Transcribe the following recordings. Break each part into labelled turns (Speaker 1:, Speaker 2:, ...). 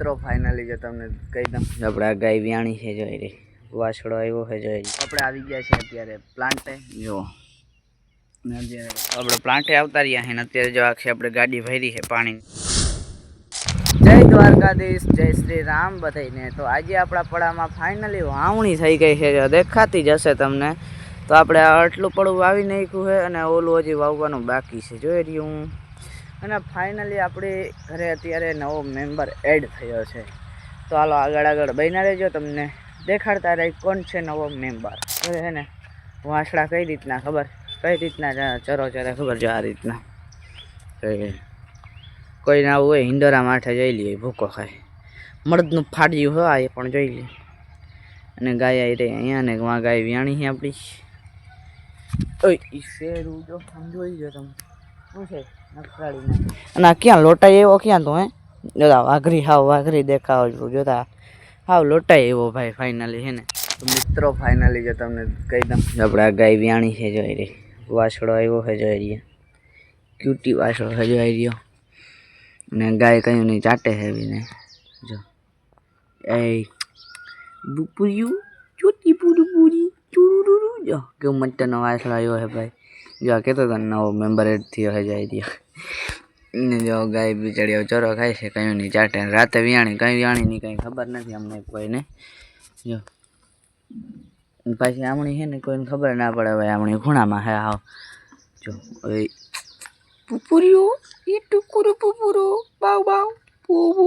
Speaker 1: મિત્રો ફાઇનલી જો તમને કહી દઉં. આપણે આ ગાય વ્યાણી છે જોઈ રહી વાછડો આવ્યો છે જોઈ રહી આપણે આવી ગયા છે અત્યારે પ્લાન્ટે. જો. આપણે પ્લાન્ટે આવતા રહ્યા છે અત્યારે જો આખી આપણે ગાડી ભરી છે પાણી જય દ્વારકાધીશ જય શ્રી રામ બધાઈને તો આજે આપણા પડામાં ફાઇનલી વાવણી થઈ ગઈ છે દેખાતી જ હશે તમને. તો આપણે આટલું પડું વાવી નાખ્યું છે અને ઓલું હજી વાવવાનું બાકી છે. જોઈ રહ્યું હું. અને ફાઇનલી આપણે ઘરે અત્યારે નવો મેમ્બર એડ થયો છે. તો હાલો આગળ આગળ બન્યા રહેજો, તમને દેખાડતા રહી કોણ છે નવો મેમ્બર હવે છે ને વાંસડા કઈ રીતના ખબર? કઈ રીતના ચરો ચરે ખબર છે આ રીતના. કોઈ ના હોય, હિંડોરા માથે જોઈ લઈએ ભૂકો ખાય. મળદનું ફાડ્યું હોય એ પણ જોઈ લઈએ અને ગાય આવી રહી અહીંયા ને ગાય વ્યાણી છે આપણી. ઓય, ઈ શેર જો સમજો તમે અને ક્યાં લોટાઈ એવો ક્યાં તો, હે? જોતા વાઘરી, હાવ વાઘરી દેખાવ છો, જોતા હાવ લોટાઈ એવો ભાઈ ફાઇનલી છે ને? મિત્રો ફાઇનલી જો તમને કહી દઉં આપણે આ ગાય વ્યાણી છે, જોઈ રહી. વાસળો આવ્યો છે, જોઈ રહ્યા. ક્યુટી વાસળો છે, જોઈ રહ્યો. ને ગાય કયું નહીં, ચાટે છે ને. જો. એ બુપુરિયું ચોટી પૂરી પૂરી ચુરુરુ જો. કેવું મટનો વાસળો આવ્યો છે ભાઈ. જો કહેતો હતો નવો મેમ્બર એડ થયો છે જાય રહ્યો ને જો ગાય બિચારી ચોરો ખાય છે કયું નહીં ચાટે રાતે વિયાણી કઈ વિયાણીની કંઈ ખબર નથી અમને કોઈને. જો. પાછી આમણી છે ને કોઈને ખબર ના પડે હવે આમણી ખૂણામાં હે આવ. જો હવે પુપુરિયું એ ટુકુરુ પુપુરુ બાવ બાવ પુપુ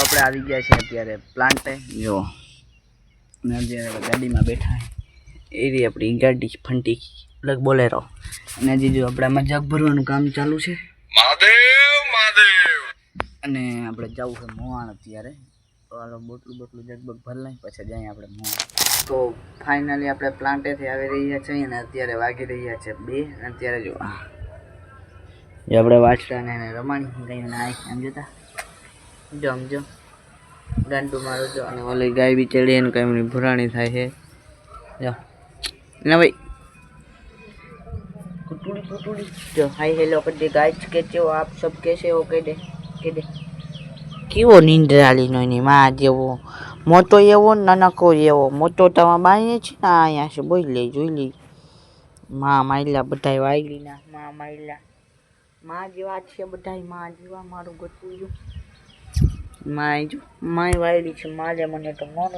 Speaker 1: આપણે આવી ગયા છે અત્યારે પ્લાન્ટે જો. ને અત્યારે ગાડીમાં બેઠા એ આપણી ગાડી ફંટી. પ્લસ બોલેરો અને જીજુ આપણામાં જગ ભરવાનું કામ ચાલુ છે. અને આપણે જવું છે મોવાણ અત્યારે. તો બોટલું બોટલું જગબગ ભરી લઈ પછી જઈએ આપણે મોવાણ તો ફાઇનલી આપણે પ્લાન્ટેથી આવી રહ્યા છીએ અને અત્યારે વાગી રહ્યા છે બે. અને અત્યારે જો એ આપણે વાછડાને એને રમાણી ગઈ અને આવી એમ જોતા. જો આમ જો મારો જો અને ઓલી ગાય બી ચડી એને કંઈ ભરાણી થાય છે. જો. ના ભાઈ. जो हाय हेलो कर दे गाइस कैसे हो आप सब कैसे हो कह दे કહ દે કેવો નીંદરાલીનો એની માં જેવો મોટો એવો ને નાનકો એવો મોટો તમા બાઈએ છે ને આ અહીંયા છે બોઈ લે જોઈ લે માં માયલા બધાય વાયલી ના માં માયલા માં જેવા છે બધાય માં જેવા મારું ગોતું જો માય જો માય વાયલી છે મારે મને તો મોનો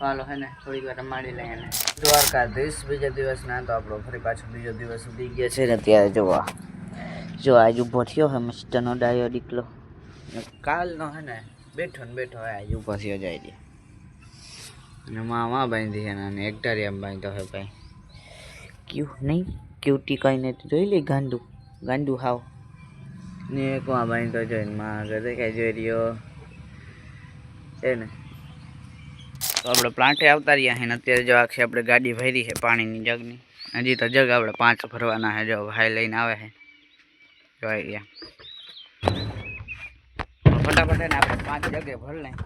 Speaker 1: ચાલો હે ને, થોડીક વાર રમાડી લઈએ ને. દ્વારકાધીશ, બીજા દિવસ ના, તો આપણો ફરી પાછો બીજો દિવસ ઉડી ગયો છે ને ત્યારે જોવા જો આજ ઊભો થયો હે, મસ્તનો ડાયો દીકલો. કાલનો હે ને, બેઠો ને બેઠો હે, આજ ઊભો થયો જાય દે અને મામા બાંધી છે ને એક્ટારિયામાં બાંધ્યો હે ભાઈ. ક્યુ, નહીં ક્યુટી કઈ નથી, જોઈ લે ગાંડું ગાંડું હાવ. ને એક માં બાંધતો જોઈને માં દેખાય જોઈ રહ્યો. એને ને આપણે પ્લાન્ટે આવતા રહ્યા છે અત્યારે જો આખી આપણે ગાડી ભરી છે પાણીની જગની. હજી તો જગ આપણે પાંચ ભરવાના છે, જો ભાઈ લઈને આવે છે. જોઈ રહ્યા ફટાફટ એને આપણે પાંચ જગે ભર લઈ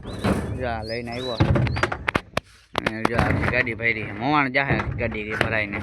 Speaker 1: જો આ લઈને આવ્યો. જો આખી ગાડી ભરી છે, મોવાણ જાહે ગાડી ભરાઈને.